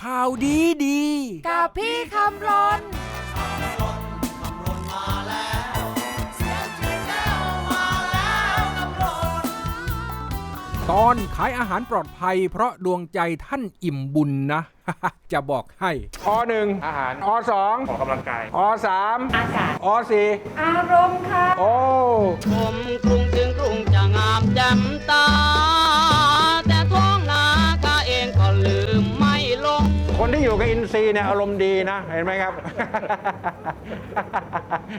ข่าวดีดี กับพี่คำรนตอนขายอาหารปลอดภัย เพราะดวงใจท่านอิ่มบุญนะ จะบอกให้อหนึ่งอาหารอสองออกกำลังกายอสามอากาศอสี่อารมณ์ค่ะ โอ้ชมกรุงถึงกรุง อยู่กับอินซีย์เนี่ยอารมณ์ดีนะ เห็นไหมครับ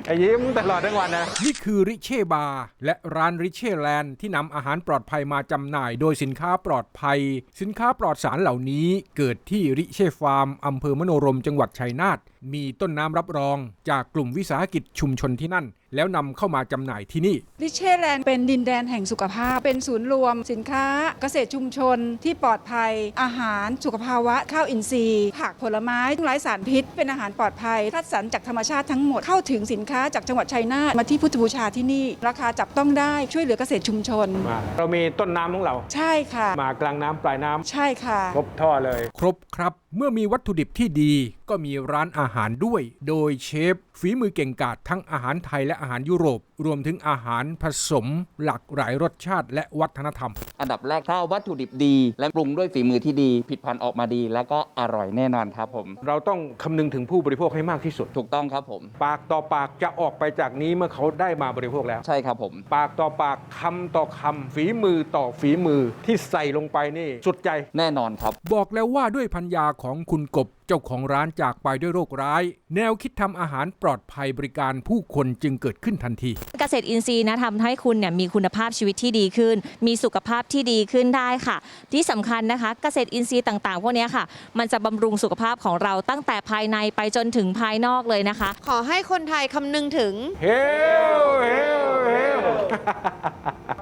ไอ้ยิ้มตลอดทั้งวันนะ นี่คือริเช่บาร์และร้านริเช่แลนด์ที่นำอาหารปลอดภัยมาจำหน่าย โดยสินค้าปลอดภัย สินค้าปลอดสารเหล่านี้ เกิดที่ริเช่ฟาร์มอำเภอมโนรมจังหวัดชัยนาทมีต้นน้ำรับรอง จากกลุ่มวิสาหกิจชุมชนที่นั่น แล้วนำเข้ามาจำหน่ายที่นี่ริเช่แลนด์เป็นดินแดนแห่งสุขภาพ เป็นศูนย์รวมสินค้า เกษตรชุมชนที่ปลอดภัย อาหาร สุขภาวะ ข้าวอินทรีย์ ผักผลไม้ทั้งไร้สารพิษ เป็นอาหารปลอดภัยคัดสรรจากธรรมชาติทั้งหมดเข้าถึงสินค้าจากจังหวัดชัยนาทมาที่พุทธบูชาที่นี่ ราคาจับต้องได้ช่วยเหลือเกษตรชุมชน มาเรามีต้นน้ำของเรา ใช่ค่ะ มากลางน้ำปลายน้ำใช่ค่ะ ครบท่อเลย ครบครับ เมื่อมีวัตถุดิบที่ดีก็มีร้านอาหารด้วย โดยเชฟฝีมือเก่งกาจทั้งอาหารไทยและอาหารยุโรป รวมถึงอาหารผสมหลากหลายรสชาติและวัฒนธรรม อันดับแรกถ้าวัตถุดิบดี และปรุงด้วยฝีมือที่ดีผิดพันธุ์ออกมาดี แล้วก็อร่อยแน่นอนครับผม เราต้องคำนึงถึงผู้บริโภคให้มากที่สุด ถูกต้องครับผม ปากต่อปากจะออกไปจากนี้เมื่อเขาได้มาบริโภคแล้ว ใช่ครับผม ปากต่อปากคำต่อคำฝีมือต่อฝีมือที่ใส่ลงไปนี่สุดใจแน่นอนครับ บอกแล้วว่าด้วยพัญญาของคุณกบเจ้าของร้านจากไปด้วยโรคร้าย แนวคิดทำอาหารปลอดภัยบริการผู้คนจึงเกิดขึ้นทันที เกษตรอินทรีย์นะทำให้คุณเนี่ยมีคุณภาพชีวิตที่ดีขึ้น มีสุขภาพที่ดีขึ้นได้ค่ะ ที่สำคัญนะคะ เกษตรอินทรีย์ต่างๆพวกเนี้ยค่ะ มันจะบำรุงสุขภาพของเราตั้งแต่ภายในไปจนถึงภายนอกเลยนะคะ ขอให้คนไทยคำนึงถึง เฮลเฮลเฮล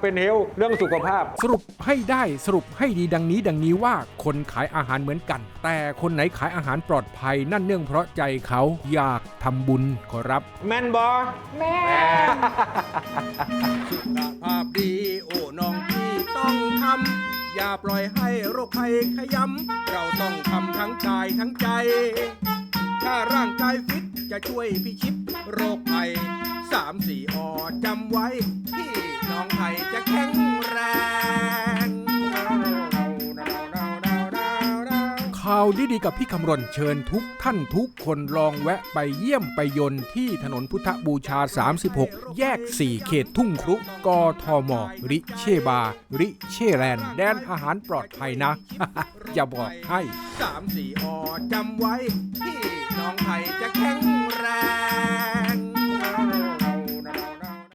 เป็นเฮลเรื่องสุขภาพ สรุปให้ได้สรุปให้ดีดังนี้ดังนี้ว่าคนขายอาหารเหมือนกัน แต่คนไหนขายอาหารปลอดภัยนั่นเนื่องเพราะใจเขาอยากทำบุญขอรับ แมนบอแม่สุขภาพดีโอ้น้องพี่ต้องทำอย่าปล่อยให้โรคภัยขยำเราต้องทำทั้งกายทั้งใจ ถ้าร่างกายฟิตจะช่วยพิชิตโรคภัยสามสี่อจำไว้พี่ น้องไทยจะแข็งแรงข่าวดีๆกับพี่คำรณเชิญทุกท่านทุกคนลองแวะไปเยี่ยมไปยนต์ที่ถนนพุทธบูชา 36 แยก 4 เขตทุ่งครุกทม ริเชบา ริเชแลนด์แดนอาหารปลอดภัยนะ อย่าบอกให้3 4อจำไว้ พี่น้องไทยจะแข็ง